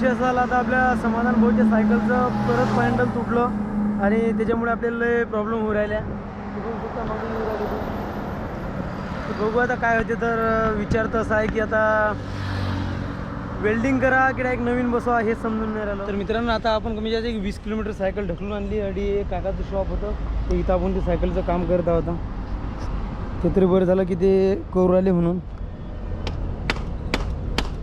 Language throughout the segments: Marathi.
विषय असा झाला आता आपल्या समाधान भाऊच्या सायकलचं परत पॅन्डल तुटलं आणि त्याच्यामुळे आपल्याला प्रॉब्लेम होऊ राहिल्या. तर बघू आता काय होते तर विचार तर असा आहे की आता वेल्डिंग करा की डायरेक्ट नवीन बसवा हे समजून नाही राहिलं. तर मित्रांनो आता आपण कमी जास्त एक वीस किलोमीटर सायकल ढकलून आणली आणि एक काकाचं शॉप होतं. ते इथं आपण ते सायकलचं काम करत आहोत. ते तरी बरं झालं की ते करू राहिले म्हणून.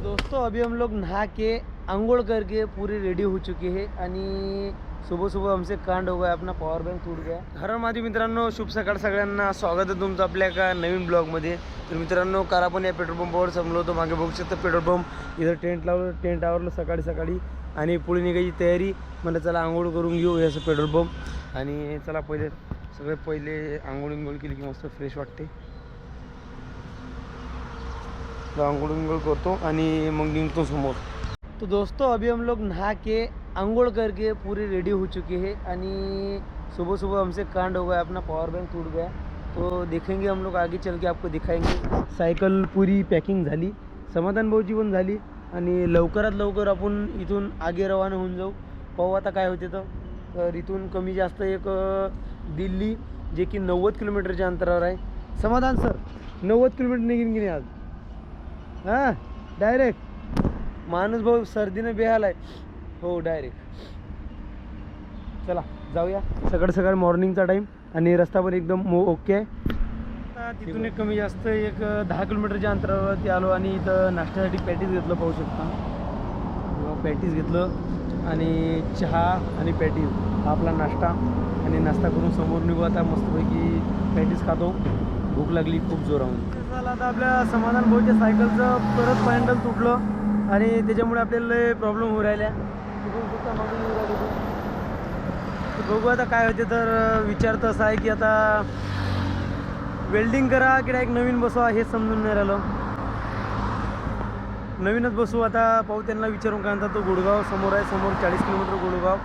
दोस्तों अभी हम लोग नहा के अंघोल करके पूरी रेडी हो चुकी है आणि सुबह सुबह हमसे कांड हो गया अपना पॉवर बँक टूट गया। हर माझी मित्रांनो शुभ सकाळ सगळ्यांना. स्वागत आहे तुमचं आपल्या एका नवीन ब्लॉगमध्ये तर मित्रांनो काल आपण या पेट्रोल पंपावर जमलो होतो. मागे बघू शकता पेट्रोल पंप इथं टेंट लावलं टेंट आवरलं सकाळी सकाळी. आणि पुढे निघायची तयारी. म्हणलं चला आंघोळ करून घेऊ हे असं पेट्रोल पंप आणि चला पहिले सगळे पहिले आंघोळ इंघोळ केली की मस्त फ्रेश वाटते. आंघोळ विंघोळ करतो आणि मग निघतो समोर. तो दोस्तों अभी हम लोग नहा के अंघोळ करके पूरे रेडी हो चुके हैं आणि सुबह सुबह हमसे कांड हो गया अपना पावर बैंक टूट गया। तो देखेंगे हम लोग आगे चल के आपको दिखाएंगे। सायकल पुरी पॅकिंग झाली समाधान भाऊची पण झाली आणि लवकरात लवकर आपण इथून आगे रवाना होऊन जाऊ. पाहू आता काय होते तर. इथून कमी जास्त एक दिल्ली जे की नव्वद किलोमीटरच्या अंतरावर आहे. समाधान सर नव्वद किलोमीटर निघेन की नाही आज? हां? डायरेक्ट माणूस भाऊ सर्दीनं बेहाल आहे. हो डायरेक्ट चला जाऊया. सकाळ सकाळ मॉर्निंगचा टाईम आणि रस्ता पण एकदम मो ओके आहे. तिथून एक कमी जास्त एक दहा किलोमीटरच्या अंतरावरती आलो आणि इथं नाश्त्यासाठी पॅटीस घेतलं पाहू शकता. पॅटीस घेतलं आणि चहा आणि पॅटीस हा आपला नाश्ता आणि नाश्ता करून समोर निघू. आता मस्तपैकी पॅटीस खातो. भूक लागली खूप जोराहून. झालं आता आपल्या समाधान भाऊच्या सायकलचं परत पॅन्डल तुटलं. आणि त्याच्यामुळे आपल्याला प्रॉब्लेम होऊ राहिल्या. बघू आता काय होते तर विचार तर असा आहे की आता वेल्डिंग करा की एक नवीन बसवा हे समजून नाही राहिलं. नवीनच बसू आता पाहू त्यांना विचारून काय म्हणतात तो गुडगाव समोर आहे समोर चाळीस किलोमीटर गुडगाव.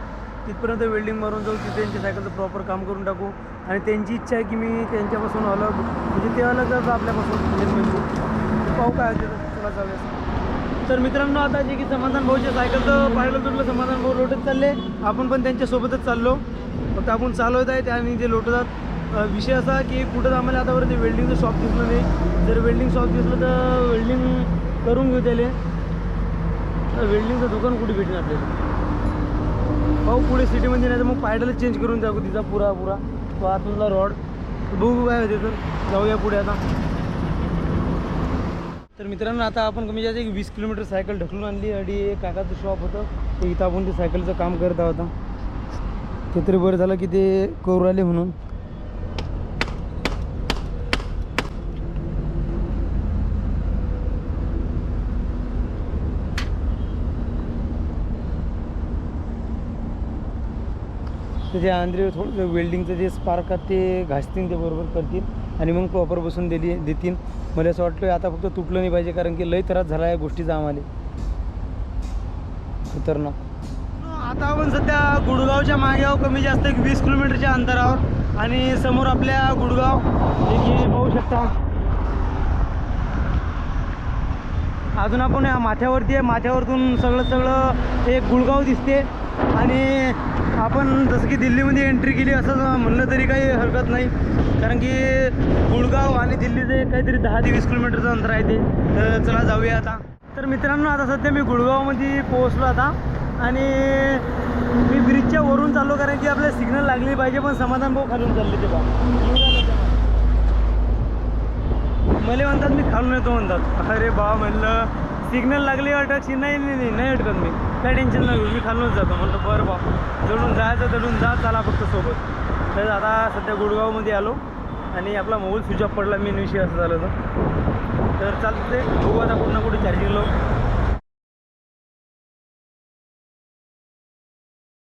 तिथपर्यंत वेल्डिंग मारून जाऊ तिथे त्यांच्या सायकलचं प्रॉपर काम करून टाकू. आणि त्यांची इच्छा आहे की मी त्यांच्यापासून अलग म्हणजे ते अलगच आपल्यापासून म्हणजे पाहू काय होते तर. चला जाऊया. तर मित्रांनो आता जे की समाधान भाऊच्या सायकलचं पाहिलं तुटलं समाधान भाऊ लोटत चालले. आपण पण त्यांच्यासोबतच चाललो. फक्त आपण चालवत आहे आणि ते लोटतात. विषय असा की कुठं आम्हाला आतापर्यंत वेल्डिंगचं शॉप दिसलं नाही. जर वेल्डिंग शॉप दिसलं तर वेल्डिंग करून घेऊ त्याले. तर वेल्डिंगचं दुकान कुठे भेटेल आपल्याला भाऊ पुढे सिटीमध्ये नाही तर मग पायडलच चेंज करून टाकू तिचा पुरा पुरा तो आतमधला रॉड बघू काय होते तर. जाऊया पुढे आता. तर मित्रांनो आता आपण कमी जास्त एक वीस किलोमीटर सायकल ढकलून आणली. आणि एक काकाचं शॉप होतं. ते इथं आपण ते सायकलचं काम करत आहोत. ते तरी बरं झालं की ते करू राहिले म्हणून. त्याचे आंध्रे थोडं वेल्डिंगचं जे स्पार्क आहे ते घासतील ते बरोबर करतील. आणि मग प्रॉपर बसून दिली देतील मला असं वाटतं आता फक्त तुटलं नाही पाहिजे कारण की लय त्रास झाला या गोष्टीचा आम्हाला. खतरनाक. आता आपण सध्या गुडगावच्या मागेवर कमी जास्त एक वीस किलोमीटरच्या अंतरावर. आणि समोर आपल्या गुडगाव जे की पाहू शकता. अजून आपण या माथ्यावरती आहे. माथ्यावरतून सगळं सगळं एक गुळगाव दिसते. आणि आपण जसं की दिल्लीमध्ये एंट्री केली असं म्हणलं तरी काही हरकत नाही. कारण की गुळगाव आणि दिल्लीचं काहीतरी दहा ते वीस किलोमीटरचं अंतर आहे ते. तर चला जाऊया आता. तर मित्रांनो आता सध्या मी गुळगावमध्ये पोहोचलो आता. आणि मी ब्रिजच्या वरून चाललो कारण की आपल्याला सिग्नल लागली पाहिजे पण समाधान भाऊ खालून चालले ते बा मला म्हणतात मी खालून येतो म्हणतात. अरे बा म्हणलं. सिग्नल लागली अटकशी नाही नाही नाही नाही अटकत मी. काय टेन्शन नाही मी खालूनच जातो. म्हणलं बरं बा. जडून जायचं जडून जा चला फक्त सोबत. तर आता सध्या गुडगावमध्ये आलो आणि आपला मोबाईल स्विच ऑफ पडला मेन विषय असं झालं तर तर ते बघू आता कुठं कुठे चार्जिंग लावू.